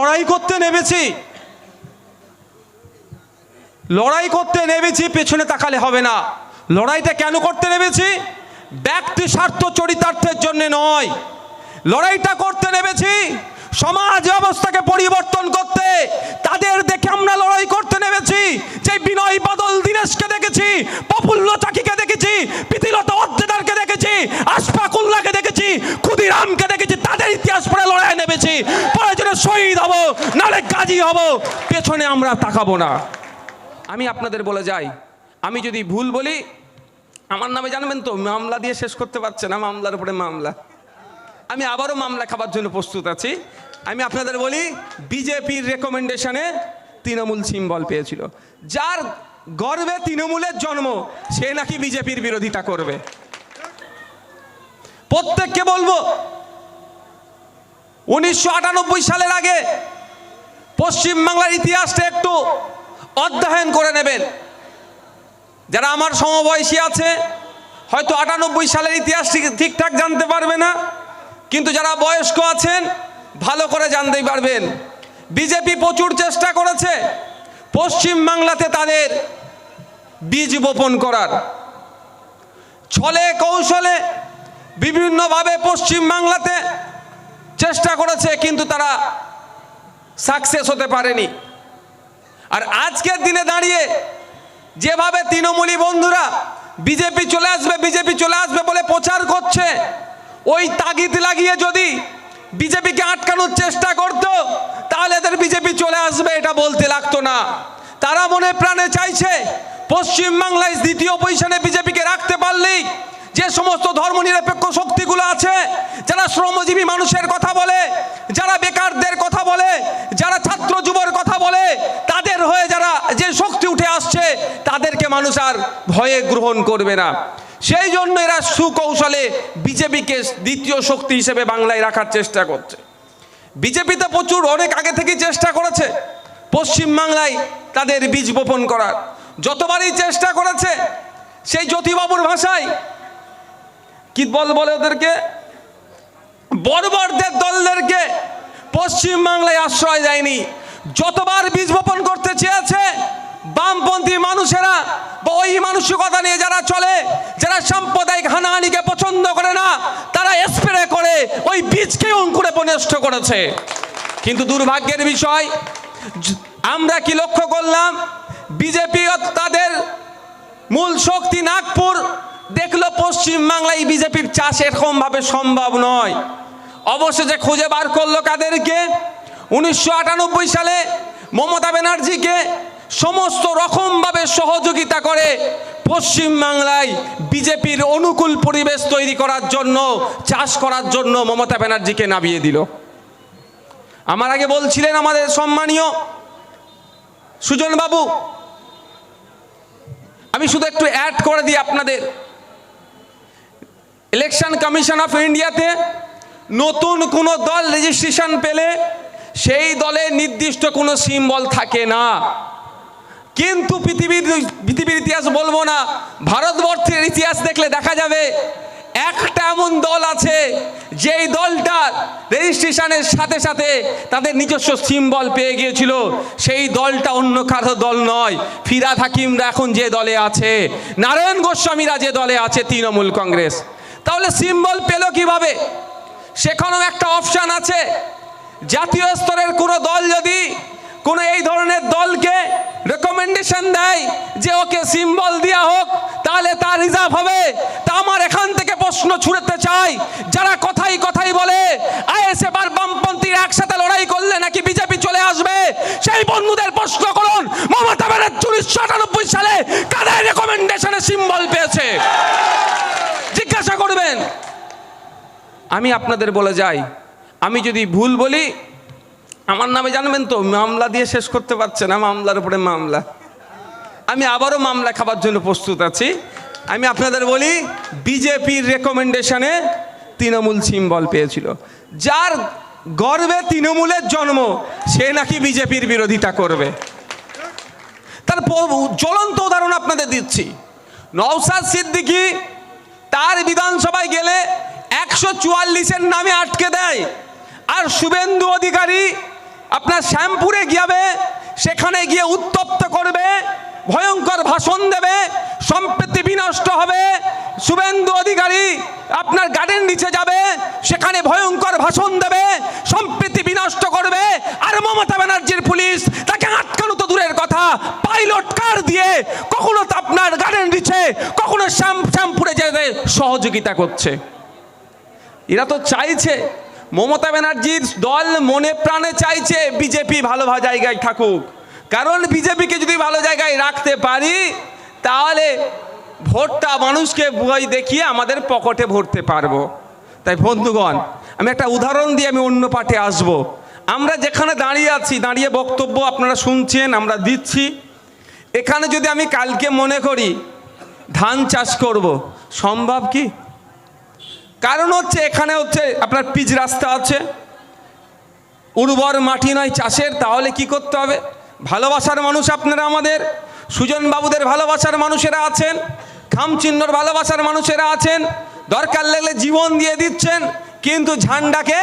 লড়াই করতে নেমেছি। লড়াই করতে নেমেছি, পেছনে তাকালে হবে না। লড়াইটা কেন করতে নেমেছি? ব্যক্তি স্বার্থ চরিতার্থের জন্য নয়। লড়াইটা করতে নেমেছি সমাজ ব্যবস্থাকে পরিবর্তন করতে। তাদের দেখে আমরা লড়াই করতে নেমেছি। যে বিনয় বাদল দীনেশকে দেখেছি, প্রফুল্ল চাকিকে দেখেছি, প্রীতিলতা অর্ধেদারকে দেখেছি আশফাকুল্লাহকে দেখেছি ক্ষুদিরামকে দেখেছি তাদের ইতিহাস পড়ে লড়াই নেমেছি প্রয়োজনে শহীদ হব গাজী হব, পেছনে আমরা তাকাবো না। আমি আপনাদের বলে যাই, আমি যদি ভুল বলি, আমার নামে জানবেন তো, মামলা দিয়ে শেষ করতে পারছে না মামলার উপরে মামলা। আমি আবারও মামলা খাবার জন্য প্রস্তুত আছি। আমি আপনাদের বলি, বিজেপির রেকমেন্ডেশনে তৃণমূল সিম্বল পেয়েছিল। যার গর্বে তৃণমূলের জন্ম, সে নাকি বিজেপির বিরোধিতা করবে। প্রত্যেককে বলব, উনিশশো আটানব্বই সালের আগে পশ্চিমবাংলার ইতিহাসটা একটু অধ্যয়ন করে নেবেন। যারা আমার সমবয়সী আছে, হয়তো আটানব্বই সালের ইতিহাস ঠিকঠাক জানতে পারবে না, কিন্তু যারা বয়স্ক আছেন, ভালো করে জানতেই পারবেন। বিজেপি প্রচুর চেষ্টা করেছে পশ্চিমবাংলাতে তাদের বীজ বপন করার। ছলে কৌশলে বিভিন্নভাবে পশ্চিমবাংলাতে চেষ্টা করেছে, কিন্তু তারা সাকসেস হতে পারেনি। আর আজকের দিনে দাঁড়িয়ে যেভাবে তৃণমূলী বন্ধুরা বিজেপি চলে আসবে বিজেপি চলে আসবে বলে প্রচার করছে, ওই তাগিদ লাগিয়ে যদি বিজেপিকে আটকানোর চেষ্টা করত, তাহলে এদের বিজেপি চলে আসবে এটা বলতে লাগতো না। তারা মনে প্রাণে চাইছে, পশ্চিমবাংলায় দ্বিতীয় পজিশনে বিজেপিকে রাখতে পারলেই যে সমস্ত ধর্মনিরপেক্ষ শক্তিগুলো আছে, যারা শ্রমজীবী মানুষের কথা বলে, যারা বেকারদের কথা বলে, যারা ছাত্র যুবর কথা বলে, তাদের হয়ে যারা যে শক্তি উঠে আসছে, তাদেরকে মানুষ আর ভয়ে গ্রহণ করবে না। সেই জন্য এরা সুকৌশলে বিজেপিকে দ্বিতীয় শক্তি হিসেবে বাংলায় রাখার চেষ্টা করছে। বিজেপিতে প্রচুর অনেক আগে থেকেই চেষ্টা করেছে পশ্চিমবাংলায় তাদের বীজ বপন করার। যতবারই চেষ্টা করেছে, সেই জ্যোতিবাবুর ভাষায় কি বল বলে ওদেরকে? বর্বরদের দলদেরকে পশ্চিমবাংলায় আশ্রয় দেয়নি। যতবার বীজ বপন করতে চেয়েছে, বামপন্থী মানুষেরা বা ওই মানসিকতা নিয়ে যারা চলে, যারা সাম্প্রদায়িক হানাহানিকে পছন্দ করে না, তারা স্প্রে করে ওই বীজকে অঙ্কুরে নষ্ট করেছে। কিন্তু দুর্ভাগ্যের বিষয় আমরা কি লক্ষ্য করলাম? বিজেপি তাদের মূল শক্তি নাগপুর দেখল পশ্চিমবাংলায় বিজেপির চাষ এরকমভাবে সম্ভব নয়। অবশেষে খুঁজে বার করল কাদেরকে, উনিশশো আটানব্বই সালে মমতা ব্যানার্জিকে সমস্ত রকমভাবে সহযোগিতা করে পশ্চিমবাংলায় বিজেপির অনুকূল পরিবেশ তৈরি করার জন্য, চাষ করার জন্য মমতা ব্যানার্জিকে নামিয়ে দিল। আমার আগে বলছিলেন আমাদের সম্মানীয় সুজন বাবু আমি শুধু একটু অ্যাড করে দিই আপনাদের। ইলেকশন কমিশন অফ ইন্ডিয়াতে নতুন কোনো দল রেজিস্ট্রেশন পেলে সেই দলে নির্দিষ্ট কোনো সিম্বল থাকে না। কিন্তু পৃথিবীর পৃথিবীর ইতিহাস বলব না, ভারতবর্ষের ইতিহাস দেখলে দেখা যাবে একটা এমন দল আছে, যেই দলটা রেজিস্ট্রেশনের সাথে সাথে তাদের নিজস্ব সিম্বল পেয়ে গিয়েছিল। সেই দলটা অন্য কারও দল নয়। ফিরাদ হাকিমরা এখন যে দলে আছে, নারায়ণ গোস্বামীরা যে দলে আছে, তৃণমূল কংগ্রেস। তাহলে সিম্বল পেল কীভাবে? সেখানেও একটা অপশান আছে। জাতীয় স্তরের কোনো দল যদি কোনো এই ধরনের দলকে রেকমেন্ডেশন দেয় যে ওকে সিম্বল দেওয়া হোক, তাহলে তার রিজার্ভ হবে। তা আমার এখান থেকে প্রশ্ন ছুড়তে চাই। যারা কথাই কথাই বলে আইএসএফ আর বামপন্থী একসাথে লড়াই করলে নাকি বিজেপি চলে আসবে? সেই বন্ধুদের প্রশ্ন করুন। মমতা ব্যানার্জি উনিশশো আটানব্বই সালে কাদের রেকমেন্ডেশনে সিম্বল পেয়েছে? জিজ্ঞাসা করবেন। আমি আপনাদের বলে যাই। আমি যদি ভুল বলি, আমার নামে জানবেন তো, মামলা দিয়ে শেষ করতে পারছে না মামলার উপরে মামলা। আমি আবারও মামলা খাবার জন্য প্রস্তুত আছি। আমি আপনাদের বলি, বিজেপির রেকমেন্ডেশনে তৃণমূল সিম্বল পেয়েছিল। যার গর্বে তৃণমূলের জন্ম, সে নাকি বিজেপির বিরোধিতা করবে। তার জ্বলন্ত উদাহরণ আপনাদের দিচ্ছি। নওসাদ সিদ্দিকী তার বিধানসভায় গেলে একশো চুয়াল্লিশের নামে আটকে দেয়। আর শুভেন্দু অধিকারী আপনার শ্যামপুরে গিয়াবে, সেখানে গিয়ে উত্তপ্ত করবে, ভয়ঙ্কর ভাষণ দেবে সম্পত্তি বিনষ্ট হবে। শুভেন্দু অধিকারী আপনার গার্ডেন নিচে যাবে, সেখানে ভয়ঙ্কর ভাষণ দেবে সম্পত্তি বিনষ্ট করবে। আর মমতা ব্যানার্জির পুলিশ তাকে আটকানো তো দূরের কথা, পাইলট কার দিয়ে কখনো তো আপনার গার্ডেন নিচে কখনো শ্যাম শ্যামপুরে যেতে সহযোগিতা করছে। এরা তো চাইছে, মমতা ব্যানার্জির দল মনে প্রাণে চাইছে বিজেপি ভালো জায়গায় থাকুক। কারণ বিজেপিকে যদি ভালো জায়গায় রাখতে পারি, তাহলে ভোটটা মানুষকে ভয় দেখিয়ে আমাদের পকেটে ভরতে পারব। তাই বন্ধুগণ, আমি একটা উদাহরণ দিয়ে আমি অন্য পাঠে আসব। আমরা যেখানে দাঁড়িয়ে আছি, দাঁড়িয়ে বক্তব্য আপনারা শুনছেন, আমরা দিচ্ছি। এখানে যদি আমি কালকে মনে করি ধান চাষ করব। সম্ভব কি? কারণ হচ্ছে এখানে হচ্ছে আপনার পিচ রাস্তা আছে। উর্বর মাটি নয় চাষের, তাহলে কি করতে হবে? ভালোবাসার মানুষ আপনারা আমাদের, সুজন বাবুদের ভালোবাসার মানুষেরা আছেন খামচিহ্নর ভালোবাসার মানুষেরা আছেন, দরকার লাগলে জীবন দিয়ে দিচ্ছেন, কিন্তু ঝান্ডাকে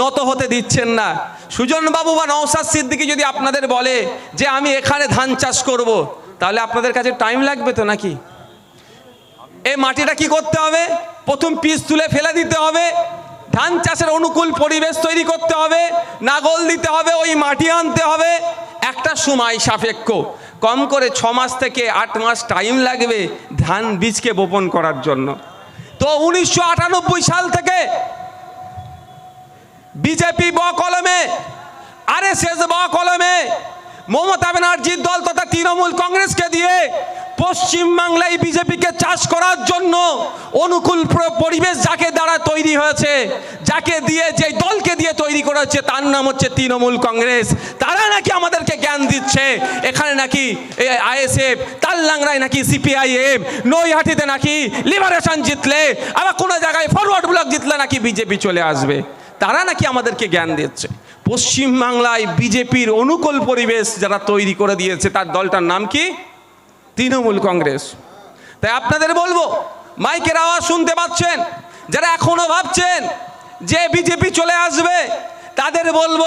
নত হতে দিচ্ছেন না। সুজন বাবু বা নওসাদ সিদ্দিকি যদি আপনাদের বলে যে আমি এখানে ধান চাষ করব, তাহলে আপনাদের কাছে টাইম লাগবে তো নাকি? এই মাটিটা কি করতে হবে? প্রথম পিস তুলে ফেলে দিতে হবে। ধান চাষের অনুকূল পরিবেশ তৈরি করতে হবে। নাগল দিতে হবে, ওই মাটি আনতে হবে। একটা সময় সাপেক্ষ। কম করে ছ মাস থেকে আট মাস টাইম লাগবে ধান বীজকে বপন করার জন্য। তো উনিশশো আটানব্বই সাল থেকে বিজেপি ব কলমে, আরএসএস ব কলমে মমতা ব্যানার্জির দল তথা তৃণমূল কংগ্রেসকে দিয়ে পশ্চিমবাংলায় বিজেপিকে চাষ করার জন্য অনুকূল প্র- পরিবেশ যাকে দ্বারা তৈরি হয়েছে, যাকে দিয়ে যে দলকে দিয়ে তৈরি করা হচ্ছে তার নাম হচ্ছে তৃণমূল কংগ্রেস। তারা নাকি আমাদেরকে জ্ঞান দিচ্ছে, এখানে নাকি আইএসএফ তাল্লাংরায় নাকি সিপিআইএম, নৈহাটিতে নাকি লিবারেশন জিতলে, আবার কোনো জায়গায় ফরওয়ার্ড ব্লক জিতলে নাকি বিজেপি চলে আসবে। তারা নাকি আমাদেরকে জ্ঞান দিচ্ছে। পশ্চিমবাংলায় বিজেপির অনুকূল পরিবেশ যারা তৈরি করে দিয়েছে, তার দলটার নাম কি? তৃণমূল কংগ্রেস। তাই আপনাদের বলব, মাইকের আওয়াজ শুনতে পাচ্ছেন? যারা এখনও ভাবছেন যে বিজেপি চলে আসবে তাদের বলব,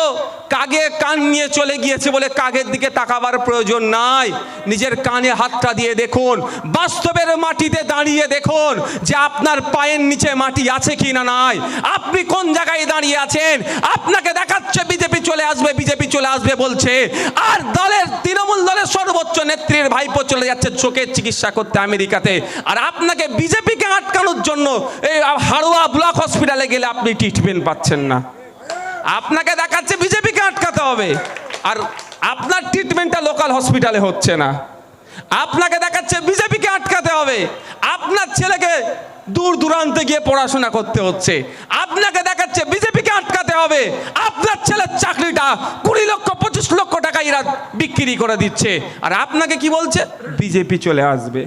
কাগে কান নিয়ে চলে গিয়েছে বলে কাগের দিকে তাকাবার প্রয়োজন নাই। নিজের কানে হাতটা দিয়ে দেখুন, বাস্তবের মাটিতে দাঁড়িয়ে দেখুন যে আপনার পায়ের নিচে মাটি আছে কি না নাই। আপনি কোন জায়গায় দাঁড়িয়ে আছেন? আপনাকে দেখাচ্ছে বিজেপি চলে আসবে, বিজেপি চলে আসবে বলছে। আর দলের, তৃণমূল দলের সর্বোচ্চ নেত্রীর ভাইপো চলে যাচ্ছে চোখের চিকিৎসা করতে আমেরিকাতে। আর আপনাকে বিজেপিকে আটকানোর জন্য এই হাড়ুয়া ব্লক হসপিটালে গেলে আপনি ট্রিটমেন্ট পাচ্ছেন না। আপনাকে দেখাচ্ছে বিজেপিকে আটকাতে হবে। আর আপনার ট্রিটমেন্টটা লোকাল হসপিটালে হচ্ছে না। আপনাকে দেখাচ্ছে বিজেপিকে আটকাতে হবে। আপনার ছেলেকে দূর দূরান্তে গিয়ে পড়াশোনা করতে হচ্ছে। আপনাকে দেখাচ্ছে বিজেপিকে আটকাতে হবে। আপনার ছেলের চাকরিটা কুড়ি লক্ষ, পঁচিশ লক্ষ টাকা এরা বিক্রি করে দিচ্ছে। আর আপনাকে কি বলছে? বিজেপি চলে আসবে।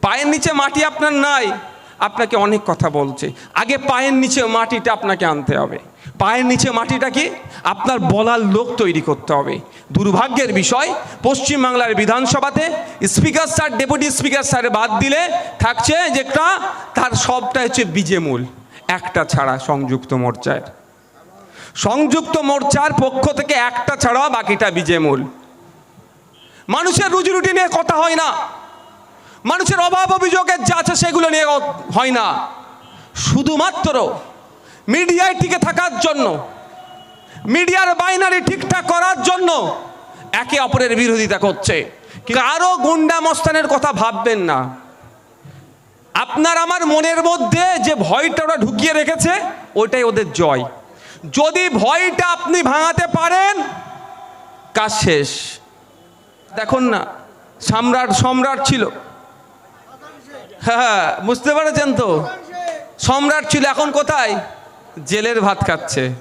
পায়ের নিচে মাটি আপনার নাই। আপনাকে অনেক কথা বলছে। আগে পায়ের নিচে মাটিটা আপনাকে আনতে হবে। পায়ের নিচে মাটিটা কি আপনার বলার লোক তৈরি করতে হবে। দুর্ভাগ্যের বিষয়, পশ্চিমবাংলার বিধানসভাতে speaker sir, deputy speaker sir বাদ দিলে থাকছে যেটা, তার সবটা হচ্ছে বিজেমূল, একটা ছাড়া সংযুক্ত মোর্চার। সংযুক্ত মোর্চার পক্ষ থেকে একটা ছাড়া বাকিটা বিজেমূল। মানুষের রুটি নিয়ে কথা হয় না। মানুষের অভাব অভিযোগের যা আছে সেগুলো নিয়ে হয় না। শুধুমাত্র মিডিয়ায় টিকে থাকার জন্য, মিডিয়ার বাইনারি ঠিকঠাক করার জন্য একে অপরের বিরোধিতা করছে। কারও গুন্ডা মস্তানের কথা ভাববেন না। আপনার আমার মনের মধ্যে যে ভয়টা ওরা ঢুকিয়ে রেখেছে, ওইটাই ওদের জয়। যদি ভয়টা আপনি ভাঙাতে পারেন, কাজ শেষ। দেখুন না, সম্রাট সম্রাট ছিল। হ্যাঁ বুঝতে পেরেছেন তো? সম্রাট ছিল, এখন কোথায়? জেলের ভাত খাচ্ছে।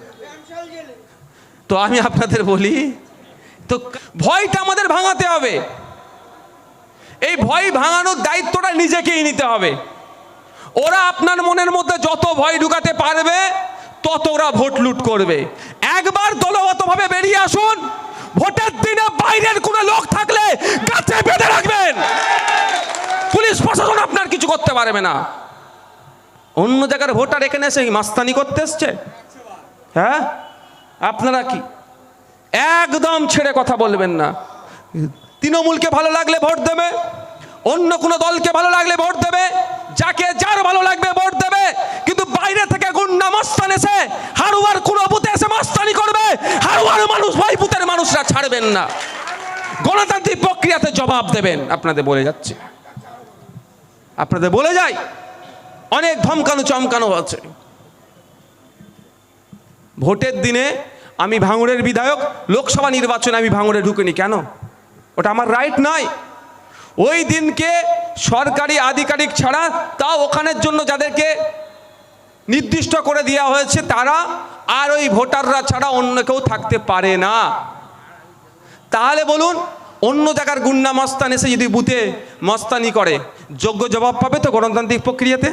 তো আমি আপনাদের বলি, তো ভয়টা আমাদের ভাঙাতে হবে। এই ভয় ভাঙানোর দায়িত্বটা নিজেকেই নিতে হবে। ওরা আপনার মনের মধ্যে যত ভয় ঢুকাতে পারবে, তত ওরা ভোট লুট করবে। একবার দলগতভাবে বেরিয়ে আসুন, ভোটের দিনে বাইরের কোনো লোক থাকলে গাছে বেঁধে রাখবেন। পুলিশ প্রশাসন আপনার কিছু করতে পারবে না। অন্য জায়গার ভোটার এখানে এসে মাস্তানি করতে এসছে? হ্যাঁ? আপনারা কি? একদম ছেড়ে কথা বলবেন না। তৃণমূলকে ভালো লাগলে ভোট দেবে, অন্য কোনো দলকে ভালো লাগলে ভোট দেবে, যাকে যার ভালো লাগবে ভোট দেবে, কিন্তু বাইরে থেকে গুন্ডা মস্তান এসে, হারুয়ার কোনো বুথে এসে মস্তানি করবে, হারুয়ার মানুষ, ভাই বুথের মানুষরা ছাড়বেন না। গণতান্ত্রিক প্রক্রিয়াতে জবাব দেবেন। আপনাদের বলে যাচ্ছে। আপনাদের বলে যাই। অনেক ধমকানো চমকানো আছে। ভোটের দিনে আমি ভাঙড়ের বিধায়ক, লোকসভা নির্বাচনে আমি ভাঙড়ে ঢুকিনি, কেন? ওটা আমার রাইট নয়। ওই দিনকে সরকারি আধিকারিক ছাড়া তা ওখানের জন্য যাদেরকে নির্দিষ্ট করে দেওয়া হয়েছে, তারা আর ওই ভোটাররা ছাড়া অন্য কেউ থাকতে পারে না। তাহলে বলুন, অন্য জায়গার গুন্ডা মস্তান এসে যদি বুথে মস্তানি করে, যোগ্য জবাব পাবে তো গণতান্ত্রিক প্রক্রিয়াতে?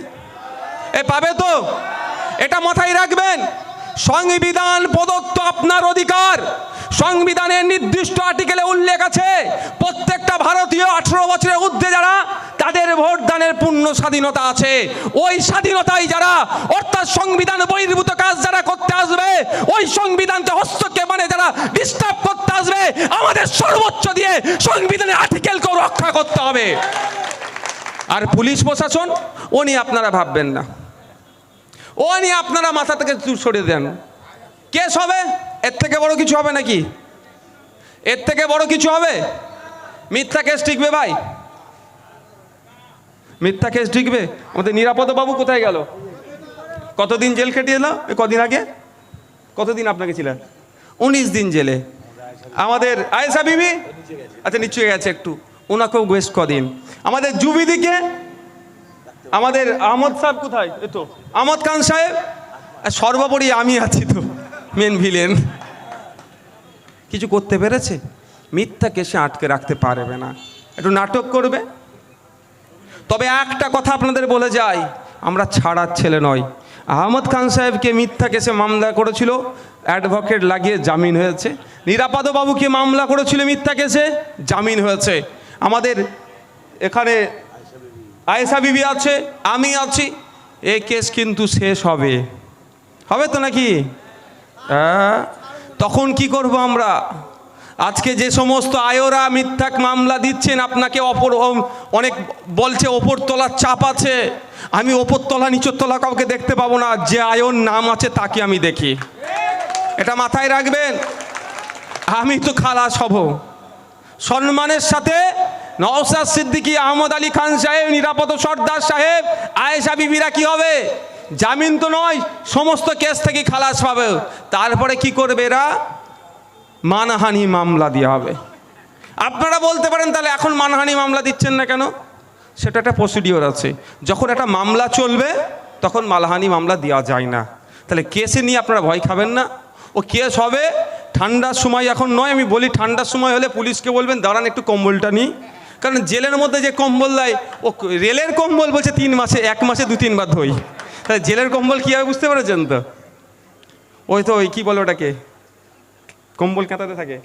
পাবে তো? এটা মাথায় রাখবেন। সংবিধান প্রদত্ত আপনার অধিকার। সংবিধানের নির্দিষ্ট আর্টিকেলে উল্লেখ আছে, প্রত্যেকটা ভারতীয় আঠেরো বছরের ঊর্ধ্বে যারা, তাদের ভোট দানের পূর্ণ স্বাধীনতা আছে। ওই স্বাধীনতায় যারা, অর্থাৎ সংবিধান বহির্ভূত কাজ যারা করতে আসবে, ওই সংবিধানকে হস্তক্ষেপ মানে যারা ডিস্টার্ব করতে আসবে, আমাদের সর্বোচ্চ দিয়ে সংবিধানের আর্টিকেলকেও রক্ষা করতে হবে। আর পুলিশ প্রশাসন, উনি আপনারা ভাববেন না। ও নিয়ে আপনারা মাথা থেকে দূর সরিয়ে দেন। কেস হবে? এর থেকে বড় কিছু হবে নাকি? এর থেকে বড় কিছু হবে? মিথ্যা কেস টিকবে ভাই? মিথ্যা কেস টিকবে আমাদের নিরাপদ বাবু কোথায় গেল? কতদিন জেল খেটে এলো? কদিন আগে? কতদিন আপনাকে ছিলেন? উনিশ দিন জেলে। আমাদের আয়েশা বিবি? আচ্ছা নিশ্চয়ই গেছে একটু। ওনাকেও বেশ কদিন। আমাদের জুবিদিকে আমাদের আহমদ সাহেব কোথায়? এতো আহমদ খান সাহেব? সর্বোপরি আমি আছি তো মেন ভিলেন কিছু করতে পেরেছে? মিথ্যা কেসে আটকে রাখতে পারবে না। একটু নাটক করবে? তবে একটা কথা আপনাদের বলে যাই, আমরা ছাড়ার ছেলে নয় আহমদ খান সাহেবকে মিথ্যা কেসে মামলা করেছিল অ্যাডভোকেট লাগিয়ে জামিন হয়েছে। নিরাপদ বাবুকে মামলা করেছিল মিথ্যা কেসে জামিন হয়েছে। আমাদের এখানে আয়েশা বিবি আছে, আমি আছি। এই কেস কিন্তু শেষ হবে। হবে তো নাকি? হ্যাঁ। তখন কি করব আমরা? আজকে যে সমস্ত আয়োরা মিথ্যাক মামলা দিচ্ছেন, আপনাকে অপর অনেক বলছে, ওপর তলার চাপ আছে। আমি ওপর তলা, নিচের তলা কাউকে দেখতে পাবো না। যে আয়ন নাম আছে, তাকে আমি দেখি। এটা মাথায় রাখবেন? আমি তো খালাস হব। সম্মানের সাথে নওসাদ সিদ্দিকী, আহমদ আলী খান সাহেব, নিরাপদ সর্দার সাহেব, আয়েশা বিবিরা কি হবে? জামিন তো নয়, সমস্ত কেস থেকে খালাস পাবে। তারপরে কি করবে এরা? মানহানি মামলা দেওয়া হবে। আপনারা বলতে পারেন তাহলে এখন মানহানি মামলা দিচ্ছেন না কেন? সেটা একটা প্রসিডিওর আছে। যখন একটা মামলা চলবে, তখন মালহানি মামলা দেওয়া যায় না। তাহলে কেসে নিয়ে আপনারা ভয় খাবেন না। ও কেস হবে, ঠান্ডার সময় এখন নয়, আমি বলি ঠান্ডার সময় হলে পুলিশকে বলবেন, দাঁড়ান একটু কম্বলটা নিই। কারণ জেলের মধ্যে যে কম্বল দেয়, ও রেলের কম্বল বলছে তিন মাসে, এক মাসে দু তিনবার ধোই। তাহলে জেলের কম্বল কীভাবে বুঝতে পেরেছেন তো? ওই তো ওই, কী বলে ওটাকে? কম্বল কাঁথাতে থাকে।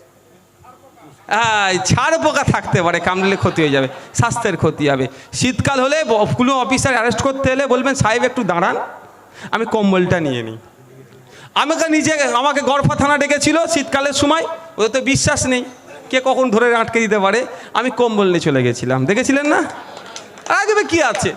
হ্যাঁ ছাড় পোকা থাকতে পারে, কামড়লে ক্ষতি হয়ে যাবে, স্বাস্থ্যের ক্ষতি হবে। শীতকাল হলে কোনো অফিসার অ্যারেস্ট করতে হলে বলবেন, সাহেব, একটু দাঁড়ান, আমি কম্বলটা নিয়ে নিই। আমাকে নিজে, আমাকে গড়ফা থানা ডেকেছিল শীতকালের সময়, ওদের তো বিশ্বাস নেই। কে কখন ধরে আটকে দিতে পারে? আমি কম্বল নিয়ে চলে গেছিলাম। দেখেছিলেন না? আগে কি আছে?